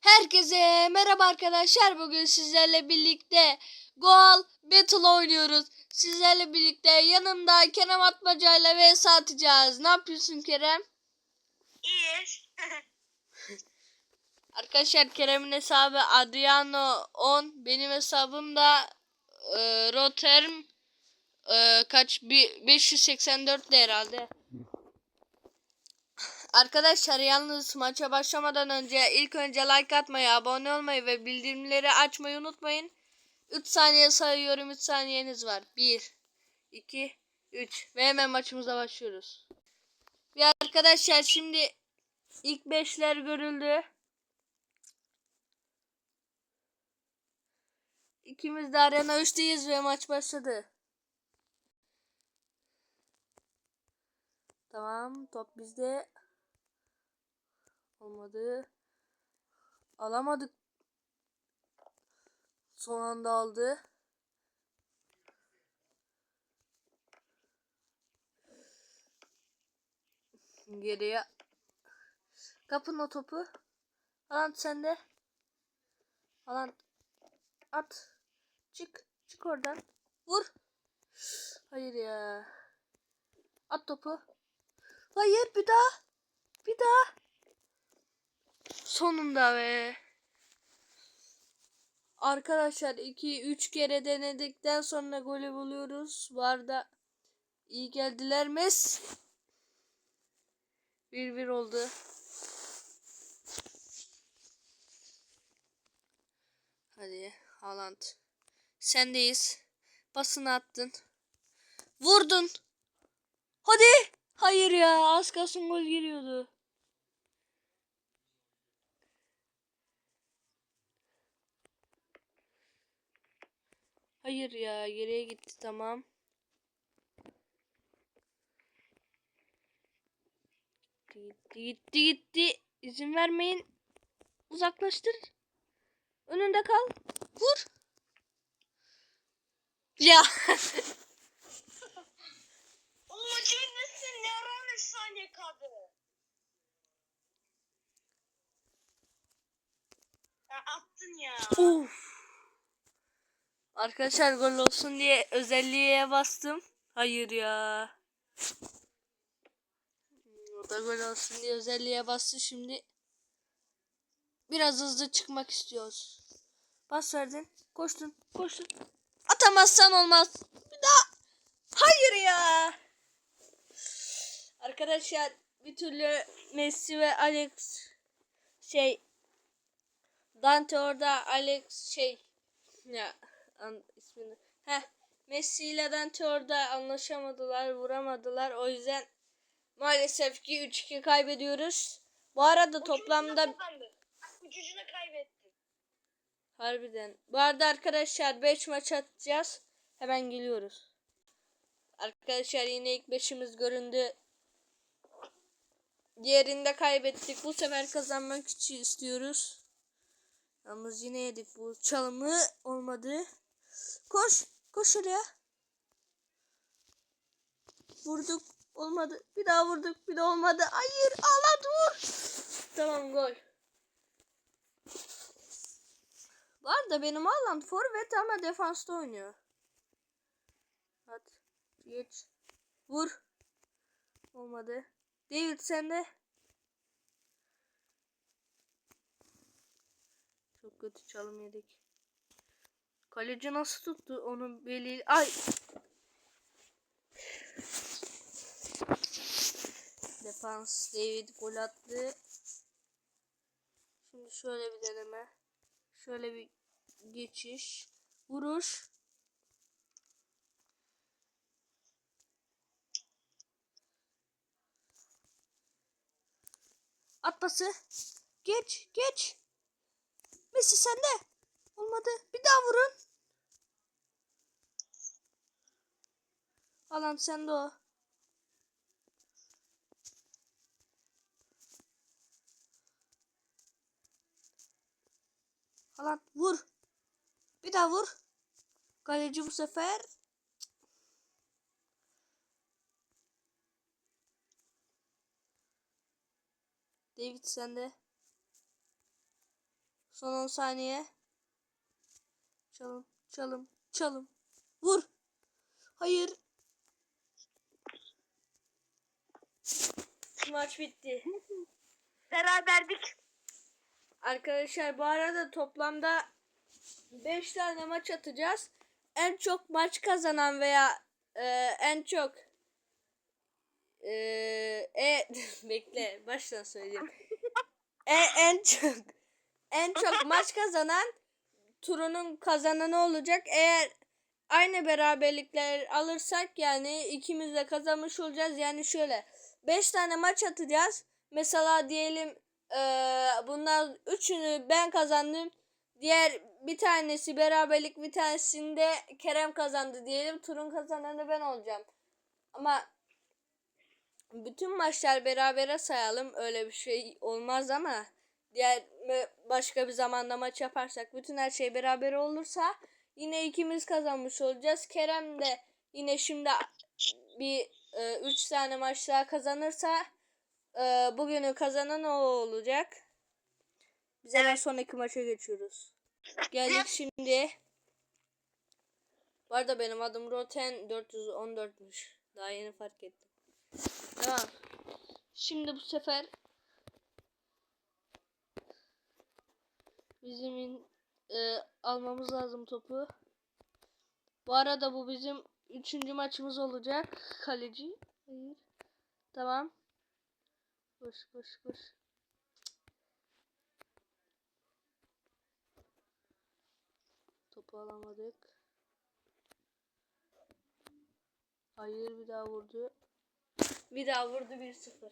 Herkese merhaba arkadaşlar. Bugün sizlerle birlikte Goal Battle oynuyoruz. Sizlerle birlikte yanımda Kerem Atmaca ile vs atacağız. Ne yapıyorsun Kerem? İyi. Arkadaşlar Kerem'in hesabı Adriano 10. Benim hesabım da e, Roterm e, kaç bir 584 de herhalde. Arkadaşlar yalnız maça başlamadan önce ilk önce like atmayı, abone olmayı ve bildirimleri açmayı unutmayın. 3 saniye sayıyorum. 3 saniyeniz var. 1 2 3 ve hemen maçımıza başlıyoruz. Ve arkadaşlar şimdi ilk beşler görüldü. İkimiz de arena 3'teyiz ve maç başladı. Tamam top bizde. Olmadı. Alamadık. Son anda aldı. Geriye. Kapın o topu. Alan sende. Alan at. Çık. Çık oradan. Vur. Hayır ya. At topu. Hayır bir daha. Bir daha. Sonunda be. Arkadaşlar 2-3 kere denedikten sonra golü buluyoruz. Bu arada iyi geldiler mes. 1-1 oldu. Hadi Haaland. Sendeyiz. Basını attın. Vurdun. Hadi. Hayır ya. Az kalsın gol giriyordu. Hayır ya. Geriye gitti tamam. Gitti gitti gitti. İzin vermeyin. Uzaklaştır. Önünde kal. Vur. Ya. Oğlum bitmesin ne ara 5 saniye kaldı. Ya attın ya. Uf. Arkadaşlar gol olsun diye özelliğe bastım. Hayır ya. O da gol olsun diye özelliğe bastı şimdi. Biraz hızlı çıkmak istiyoruz. Bas verdin. Koştun. Koştun. Atamazsan olmaz. Bir daha. Hayır ya. Arkadaşlar bir türlü Messi ve Alex şey Dante orada Alex şey ya an, ismini Heh, Messi ile Dante orada anlaşamadılar, vuramadılar. O yüzden maalesef ki 3-2 kaybediyoruz. Bu arada toplamda Ucucuna kaybettin. harbiden. Bu arada arkadaşlar 5 maç atacağız. Hemen geliyoruz. Arkadaşlar yine ilk 5'imiz göründü. Diğerinde kaybettik. Bu sefer kazanmak için istiyoruz. Yalnız yine yedik bu çalımı. Olmadı. Koş. Koş oraya. Vurduk. Olmadı. Bir daha vurduk. Bir daha olmadı. Hayır. Alat vur. Tamam gol. Bu arada benim Haaland forvet ama defansta oynuyor. At. Geç. Vur. Olmadı. David sende. Çok kötü çalım yedik. Kaleci nasıl tuttu onun beli? Ay. Defans David gol attı. Şimdi şöyle bir deneme. Şöyle bir geçiş. Vuruş. At pası. Geç, geç. Messi sende. Olmadı. Bir daha vurun. Alan sende o. Alan vur. Bir daha vur. Kaleci bu sefer. David sende. Son 10 saniye. Çalım, çalım, çalım. Vur. Hayır. Maç bitti. Beraberdik. Arkadaşlar bu arada toplamda 5 tane maç atacağız. En çok maç kazanan veya e, en çok e, e bekle baştan söyleyeyim. E, en çok en çok maç kazanan turunun kazananı olacak. Eğer aynı beraberlikler alırsak yani ikimiz de kazanmış olacağız. Yani şöyle 5 tane maç atacağız. Mesela diyelim eee bunlar üçünü ben kazandım. Diğer bir tanesi beraberlik bir tanesinde Kerem kazandı diyelim. Turun kazananı ben olacağım. Ama bütün maçlar berabere sayalım. Öyle bir şey olmaz ama diğer başka bir zamanda maç yaparsak bütün her şey beraber olursa yine ikimiz kazanmış olacağız. Kerem de yine şimdi bir 3 tane maç daha kazanırsa e, bugünü kazanan o olacak. Biz hemen sonraki maça geçiyoruz. Geldik şimdi. Bu arada benim adım Roten 414'müş. Daha yeni fark ettim. Tamam. Şimdi bu sefer bizim in- e, almamız lazım topu. Bu arada bu bizim üçüncü maçımız olacak. Kaleci. Hayır. Tamam. Koş koş koş. Topu alamadık. Hayır bir daha vurdu. Bir daha vurdu 1-0.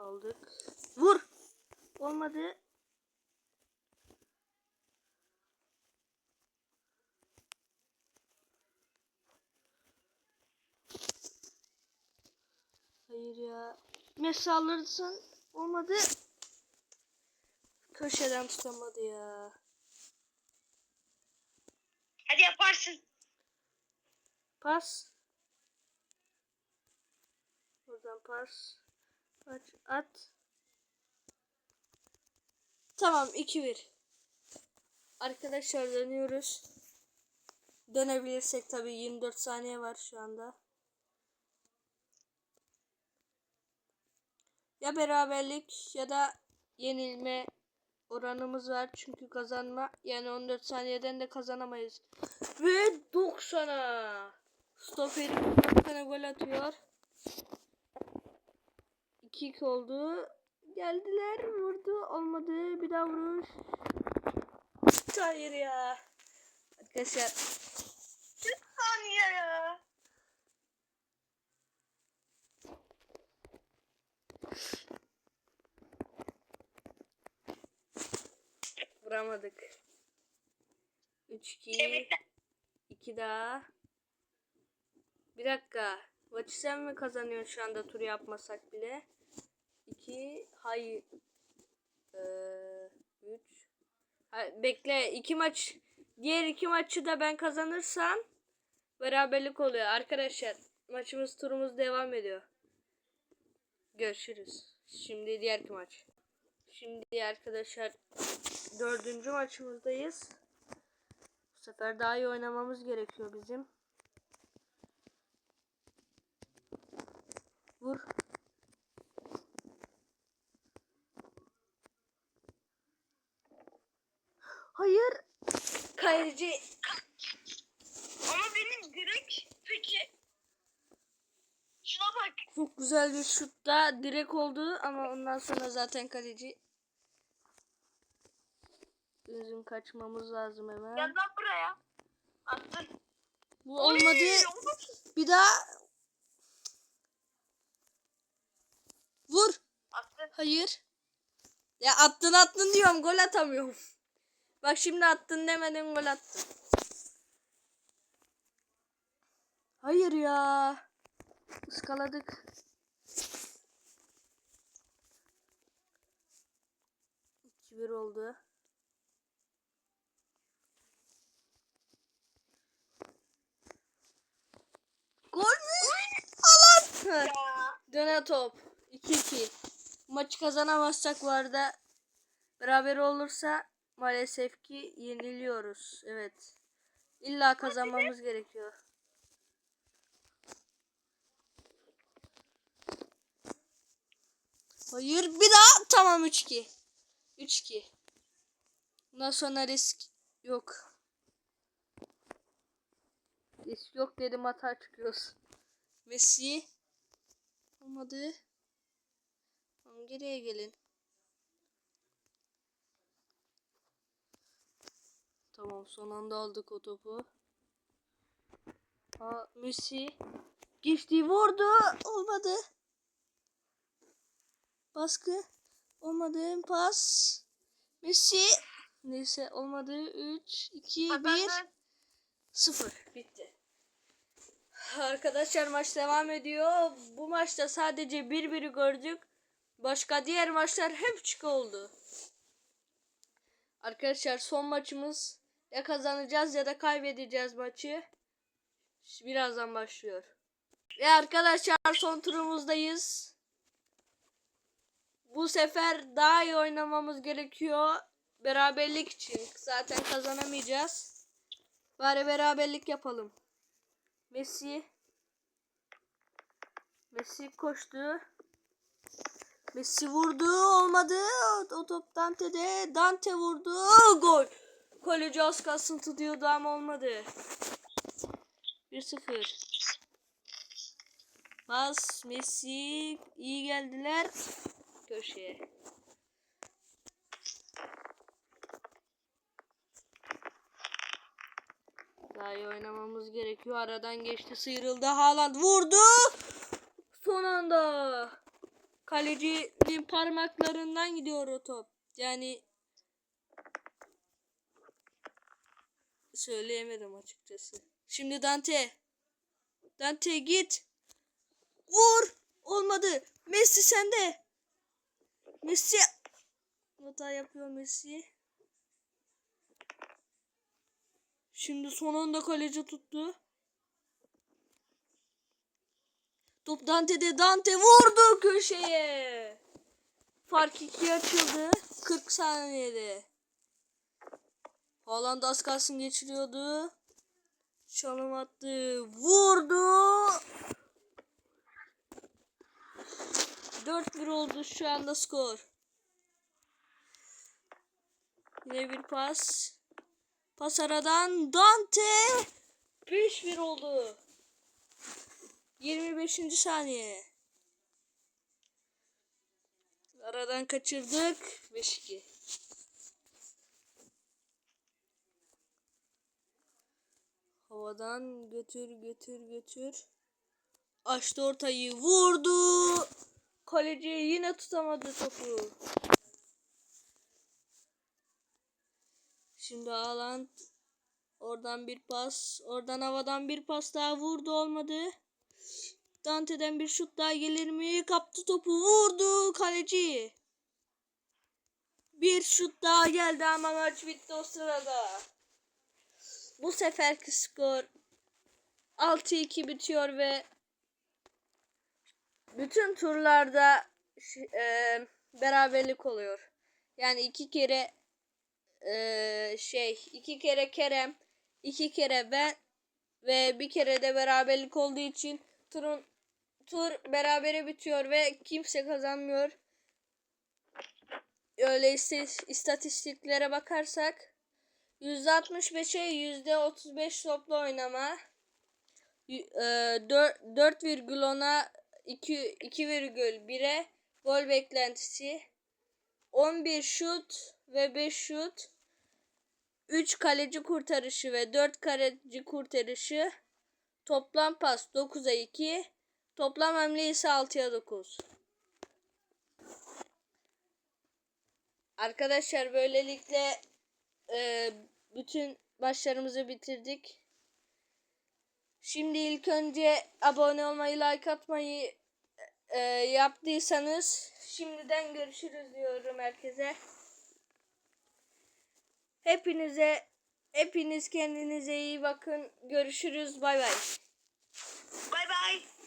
Aldık. Vur. Olmadı. Hayır ya. Messi alırsın. Olmadı. Köşeden tutamadı ya. Hadi yaparsın. Pas. Buradan pas. Aç, at. Tamam 2-1. Arkadaşlar dönüyoruz. Dönebilirsek tabii 24 saniye var şu anda. Ya beraberlik ya da yenilme oranımız var. Çünkü kazanma yani 14 saniyeden de kazanamayız. Ve 90'a. Stoper bir tane gol atıyor. 2-2 oldu. Geldiler vurdu olmadı bir daha vuruş. Hayır ya. Arkadaşlar Saniye ya. vuramadık. 3-2 Tebrikler. 2 daha. Bir dakika. Maçı sen mi kazanıyorsun şu anda tur yapmasak bile? 2 hayır. 3 Bekle iki maç diğer iki maçı da ben kazanırsam beraberlik oluyor arkadaşlar. Maçımız turumuz devam ediyor. Görüşürüz. Şimdi diğer iki maç. Şimdi arkadaşlar dördüncü maçımızdayız. Bu sefer daha iyi oynamamız gerekiyor bizim. Vur. Hayır. Kaleci Ama benim direkt peki. Şuna bak. çok güzel bir şutta direk oldu ama ondan sonra zaten kaleci Bizim kaçmamız lazım hemen. Gel lan buraya. Attın. Bu olmadı. Oy, olmadı. Bir daha. Vur. Attın. Hayır. Ya attın attın diyorum gol atamıyorum. Bak şimdi attın demeden gol attın. Hayır ya. Iskaladık. 2-1 oldu. Gol mü? Alan! Döne top. 2-2. Maçı kazanamazsak bu arada beraber olursa maalesef ki yeniliyoruz. Evet. İlla kazanmamız gerekiyor. Hayır bir daha tamam 3-2. 3-2. Bundan sonra risk yok. Risk yok dedim hata çıkıyoruz. Messi olmadı. Tamam geriye gelin. Tamam son anda aldık o topu. Ha Messi geçti vurdu olmadı. Baskı olmadı pas. Messi neyse olmadı 3 2 1 Kazandın. 0 bitti. Arkadaşlar maç devam ediyor. Bu maçta sadece 1-1'i gördük. Başka diğer maçlar hep çık oldu. Arkadaşlar son maçımız ya kazanacağız ya da kaybedeceğiz maçı. Birazdan başlıyor. Ve arkadaşlar son turumuzdayız. Bu sefer daha iyi oynamamız gerekiyor. Beraberlik için. Zaten kazanamayacağız. Bari beraberlik yapalım. Messi. Messi koştu. Messi vurdu olmadı. O, top Dante'de. Dante vurdu. Gol. Kaleci az kalsın tutuyordu ama olmadı. 1-0. Pas Messi iyi geldiler. Köşeye. Daha iyi oynamamız gerekiyor. Aradan geçti sıyrıldı. Haaland vurdu. Son anda. Kalecinin parmaklarından gidiyor o top. Yani söyleyemedim açıkçası. Şimdi Dante. Dante git. Vur. Olmadı. Messi sende. Messi. Hata yapıyor Messi. Şimdi son anda kaleci tuttu. Top Dante'de Dante vurdu köşeye. Fark ikiye açıldı. 40 saniyede. Haaland az kalsın geçiriyordu. Çalım attı. Vurdu. 4-1 oldu şu anda skor. Yine bir pas. Pas aradan Dante 5-1 oldu. 25. saniye. Aradan kaçırdık. 5-2. Havadan götür götür götür. Açtı ortayı vurdu. Kaleci yine tutamadı topu. Şimdi Haaland oradan bir pas, oradan havadan bir pas daha vurdu olmadı. Dante'den bir şut daha gelir mi? Kaptı topu vurdu kaleci. Bir şut daha geldi ama maç bitti o sırada. Bu seferki skor 6-2 bitiyor ve bütün turlarda e, beraberlik oluyor. Yani iki kere e, şey iki kere Kerem, iki kere ben ve bir kere de beraberlik olduğu için turun tur berabere bitiyor ve kimse kazanmıyor. Öyle istatistiklere bakarsak %65'e %35 toplu oynama. y- e, 4, 4,10'a 2 2,1'e gol beklentisi. 11 şut ve 5 şut. 3 kaleci kurtarışı ve 4 kaleci kurtarışı. Toplam pas 9'a 2. Toplam hamle ise 6'ya 9. Arkadaşlar böylelikle e, bütün başlarımızı bitirdik. Şimdi ilk önce abone olmayı, like atmayı e, yaptıysanız şimdiden görüşürüz diyorum herkese. Hepinize hepiniz kendinize iyi bakın. Görüşürüz. Bay bay. Bay bay.